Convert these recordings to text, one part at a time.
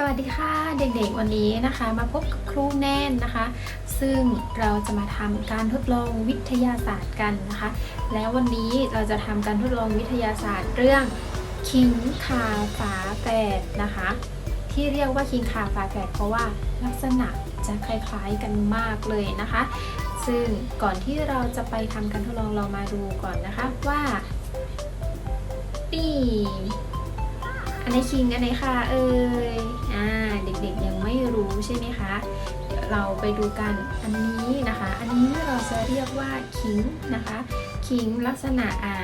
สวัสดีค่ะเด็กๆวันนี้นะคะ มาพบกับครูแน่นนะคะ ซึ่งเราจะมาทำการทดลองวิทยาศาสตร์กันนะคะ แล้ววันนี้เราจะทำการทดลองวิทยาศาสตร์เรื่องคิงคาฝาแฝดนะคะ ที่เรียกว่าคิงคาฝาแฝดเพราะว่าลักษณะจะคล้ายๆกันมากเลยนะคะ ซึ่งก่อนที่เราจะไปทำการทดลองเรามาดูก่อนนะคะว่านี่ อันไหนคิงอันไหนค่ะเอ่ยอ่าเด็กๆยังไม่รู้ใช่ไหมคะ เดี๋ยวเราไปดูกันอันนี้นะคะ อันนี้เราจะเรียกว่าคิงนะคะ คิงลักษณะอ่า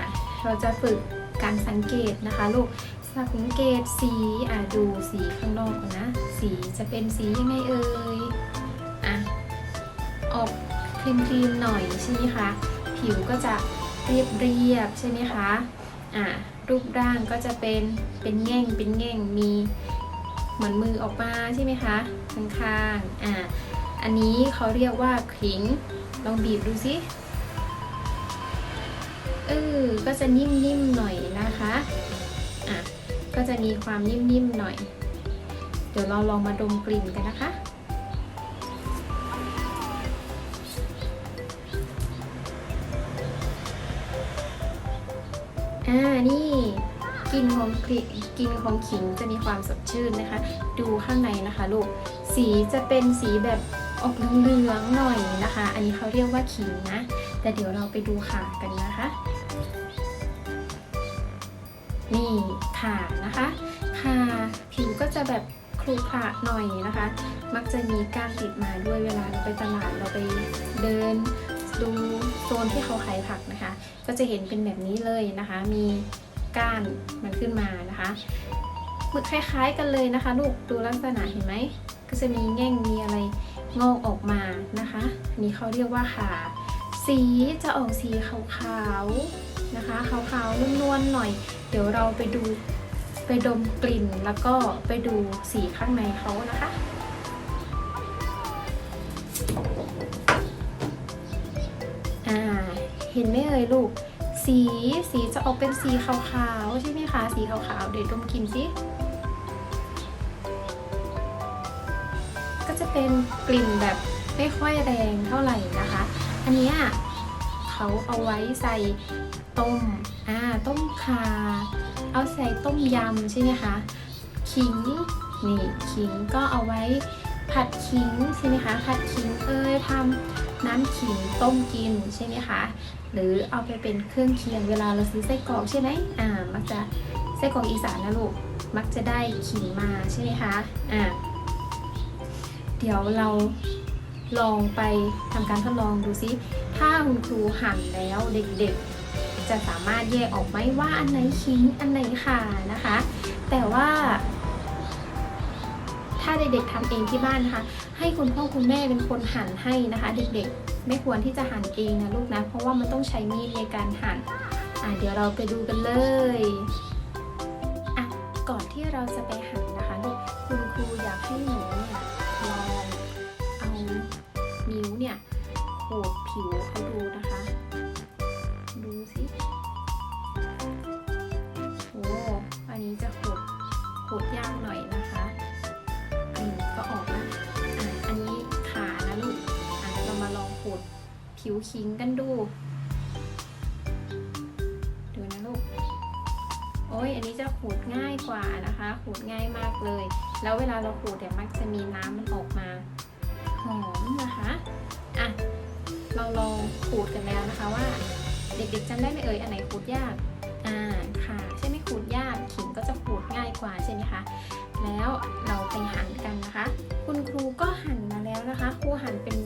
เราจะฝึกการสังเกตนะคะลูกสังเกตสีอ่าดูสีข้างนอกนะ สีจะเป็นสียังไงเอ่ยอะออกครีมๆหน่อยใช่ไหมคะ ผิวก็จะเรียบเรียบๆใช่ไหมคะ อ่ารูปร่างก็จะเป็นเป็นแง่งเป็นแง่งมีเหมือนมือออกมาใช่ไหมคะข้างๆอ่าอันนี้เขาเรียกว่าขิงลองบีบดูสิเออก็จะนิ่มๆหน่อยนะคะอะก็จะมีความนิ่มๆหน่อย เดี๋ยวเราลองมาดมกลิ่นกันนะคะ อ่านี่กลิ่นของกลิ่นกลิ่นของขิงจะมีความสดชื่นนะคะ ดูข้างในนะคะลูกสีจะเป็นสีแบบออกเหลืองๆหน่อยนะคะ อันนี้เขาเรียกว่าขิงนะ แต่เดี๋ยวเราไปดูขากันนะคะ นี่ขานะคะขาผิวก็จะแบบครุขระหน่อยนะคะ มักจะมีก้านติดมาด้วยเวลาเราไปตลาดเราไปเดิน ดูโซนที่เขาขายผักนะคะ ก็จะเห็นเป็นแบบนี้เลยนะคะ มีก้านมันขึ้นมานะคะมือคล้ายๆกันเลยนะคะ ลูกดูลักษณะเห็นไหมก็จะมีแง่งมีอะไรงอกออกมานะคะนนี้เขาเรียกว่าขาสีจะออกสีขาวๆนะคะขาวๆนวลๆหน่อย เดี๋ยวเราไปดูไปดมกลิ่นแล้วก็ไปดูสีข้างในเขานะคะ เห็นไหมเอ่ยลูก สีสีจะออกเป็นสีขาวๆใช่ไหมคะ สีขาวๆเดี๋ยวดมกลิ่นสิก็จะเป็นกลิ่นแบบไม่ค่อยแรงเท่าไหร่นะคะ อันนี้เขาเอาไว้ใส่ต้มอ่าต้มข่าเอาใส่ต้มยำใช่ไหมคะขิงนี่ขิงก็เอาไว้ผัดขิงใช่ไหมคะผัดขิงเอ้ยทำ น้ำขิงต้มกินใช่ไหมคะ หรือเอาไปเป็นเครื่องเคียงเวลาเราซื้อไส้กรอกใช่ไหมอ่ามักจะไส้กรอกอีสานนะลูกมักจะได้ขิงมาใช่ไหมคะอ่าเดี๋ยวเราลองไปทำการทดลองดูซิ ถ้าคุณครูหั่นแล้วเด็กๆ จะสามารถแยกออกไหมว่าอันไหนขิงอันไหนข่านะคะ แต่ว่า เด็กๆทำเองที่บ้านนะคะ ให้คุณพ่อคุณแม่เป็นคนหั่นให้นะคะ เด็กๆ ไม่ควรที่จะหั่นเองนะลูกนะ เพราะว่ามันต้องใช้มีดในการหั่นอะเดี๋ยวเราไปดูกันเลยอะก่อนที่เราจะไปหั่นนะคะลูกคุณครูอยากให้หนูเนี่ยลองเอานิ้วเนี่ยโขดผิวเขาดูนะคะ ผิวคิงกันดู ดูนะลูก โอ้ยอันนี้จะขูดง่ายกว่านะคะ ขูดง่ายมากเลย แล้วเวลาเราขูดเนี่ยมักจะมีน้ำมันออกมาหอมนะคะอะเราลองขูดกันแล้วนะคะว่า เด็กๆจำได้ไหมเอ่ยอันไหนขูดยากอ่าค่ะใช่ไหมขูดยากขิงก็จะขูดง่ายกว่าใช่ไหมคะแล้วเราไปหั่นกันนะคะ คุณครูก็หั่นมาแล้วนะคะ ครูหั่นเป็น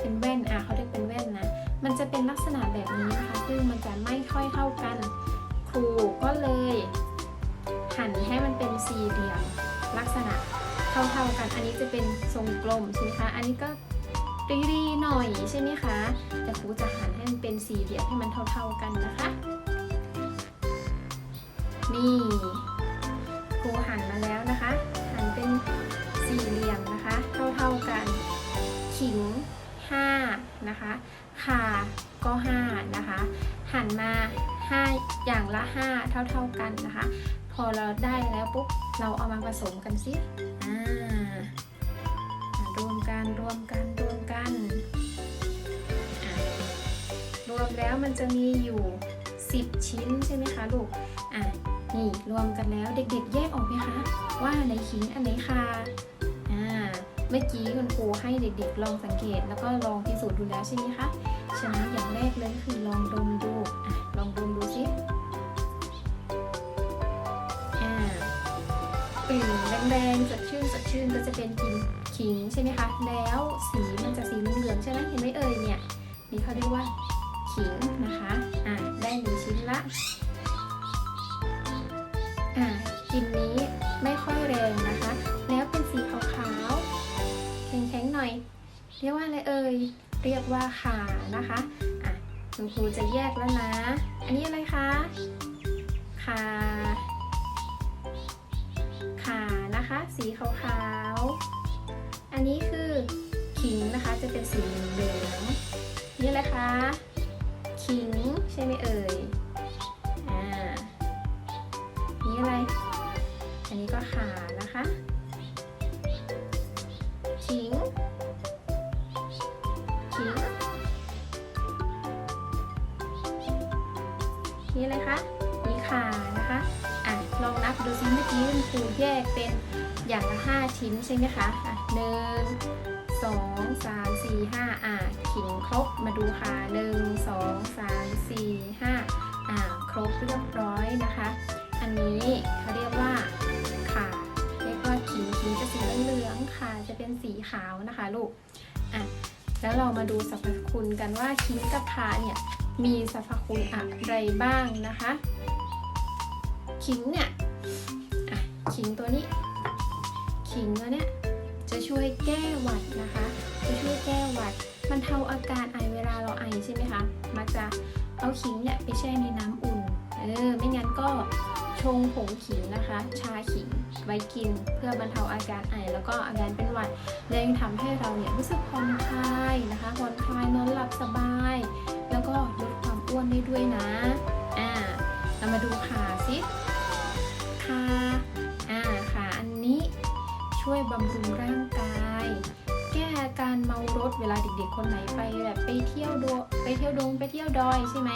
เป็นแว่นอะเขาเรียกเป็นแว่นนะ มันจะเป็นลักษณะแบบนี้นะคะ ซึ่งมันจะไม่ค่อยเข้ากัน ครูก็เลย หั่นให้มันเป็นสี่เหลี่ยมลักษณะเท่าๆกัน อันนี้จะเป็นทรงกลมใช่ไหมคะ อันนี้ก็รีๆหน่อยใช่ไหมคะ แต่ครูจะหั่นให้มันเป็นสี่เหลี่ยมให้มันเท่าๆกันนะคะ นี่ครูหั่นมาแล้วนะคะ หั่นเป็นสี่เหลี่ยมนะคะ เท่าๆกัน ขิง นะคะข่าก็ 5 นะคะ หันมา 5 อย่างละ 5 เท่า ๆกันนะคะ พอเราได้แล้วปุ๊บ เราเอามาผสมกันสิอ่ารวมกันรวมกันรวมกันรวมแล้วมันจะมีอยู่ 10 ชิ้นใช่ไหมคะลูก อะ นี่รวมกันแล้วเด็กๆ แยกออกไหมคะ ว่าอันไหนขิงอันไหนคา เมื่อกี้คุณครูให้เด็กๆ ลองสังเกต แล้วก็ลองพิสูจน์ดูแล้วใช่ไหมคะ ฉะนั้นอย่างแรกเลยคือลองดมดูอลองดมดูสิอ่ากลิ่นแรงๆสดชื่นสดชื่นก็จะเป็นกลิ่นขิงใช่ไหมคะ แล้วสีมันจะสีเหลืองๆใช่ไหมเห็นไหมเอ่ยเนี่ย นี่เขาเรียกว่าขิงนะคะ อะได้หนึ่งชิ้นละ อะกลิ่นนี้ เรียกว่าอะไรเอ่ย เรียกว่าขานะคะอะคุณครูจะแยกแล้วนะ อันนี้อะไรคะขาขานะคะ สีขาวๆ อันนี้คือขิงนะคะ จะเป็นสีเหลืองนี่อะไรคะ ขิงใช่ไหมเอ่ย อ่า นี่อะไร อันนี้ก็ขานะคะ นี่เลยคะนี่ขานะคะอะลองนับดูซิเมื่อกี้คุณครูแยกเป็นอย่างละห้าชิ้นใช่ไหมคะอะหนึ่งสองสามสี่ห้าอะขิงครบมาดูค่ะหนึ่งสองสามสี่ห้าอะครบเรียบร้อยนะคะ อันนี้เขาเรียกว่าขาเรียกว่าขิงขิงจะสีเหลืองๆขาจะเป็นสีขาวนะคะลูกอะแล้วเรามาดูสรรพคุณกันว่าขิงกับขาเนี่ย มีสรรพคุณอะไรบ้างนะคะ ขิงเนี่ยขิงตัวนี้ ขิงตัวเนี้ยจะช่วยแก้หวัดนะคะ จะช่วยแก้หวัดบรรเทาอาการไอเวลาเราไอใช่ไหมคะ มักจะเอาขิงเนี่ยไปแช่ในน้ำอุ่น เออไม่งั้นก็ชงผงขิงนะคะ ชาขิงไว้กินเพื่อบรรเทาอาการไอแล้วก็อาการเป็นหวัดและยังทำให้เราเนี่ยรู้สึกผ่อนคลายนะคะผ่อนคลายนอนหลับสบาย แล้วก็ลดความอ้วนได้ด้วยนะอ่าเรามาดูขาสิขาอ่าขาอันนี้ช่วยบำรุงร่างกาย แก้อาการเมารถเวลาเด็กๆคนไหนไปแบบไปเที่ยวดไปเที่ยวดงไปเที่ยวดอยใช่ไหม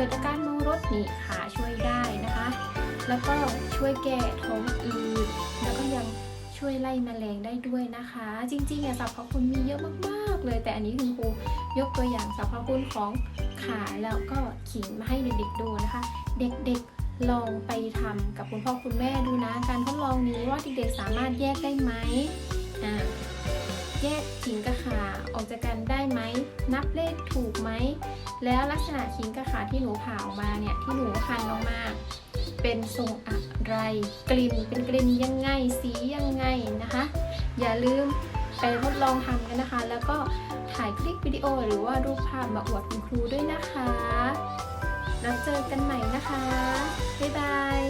กิดอาการเมารถนี่ขาช่วยได้นะคะ แล้วก็ช่วยแก้ท้องอืดแล้วก็ยังช่วยไล่แมลงได้ด้วยนะคะ จริงๆอะสรรพคุณมีเยอะมากๆเลย แต่อันนี้คุณครูยกตัวอย่างสรรพคุณของขาแล้วก็ขิงมาให้เด็กๆดูนะคะ เด็กๆลองไปทำกับคุณพ่อคุณแม่ดูนะ การทดลองนี้ว่าเด็กๆสามารถแยกได้ไหมอ่า แยกขิงกับขาออกจากกันได้ไหม นับเลขถูกไหม แล้วลักษณะขิงกับขาที่หนูผ่าออกมาเนี่ยที่หนูหั่นออกมาเป็นทรงอะไร กลิ่นเป็นกลิ่นยังไง สียังไงนะคะ อย่าลืมไปทดลองทำกันนะคะ แล้วก็ถ่ายคลิปวิดีโอหรือว่ารูปภาพมาอวดคุณครูด้วยนะคะ แล้วเจอกันใหม่นะคะ บ๊ายบาย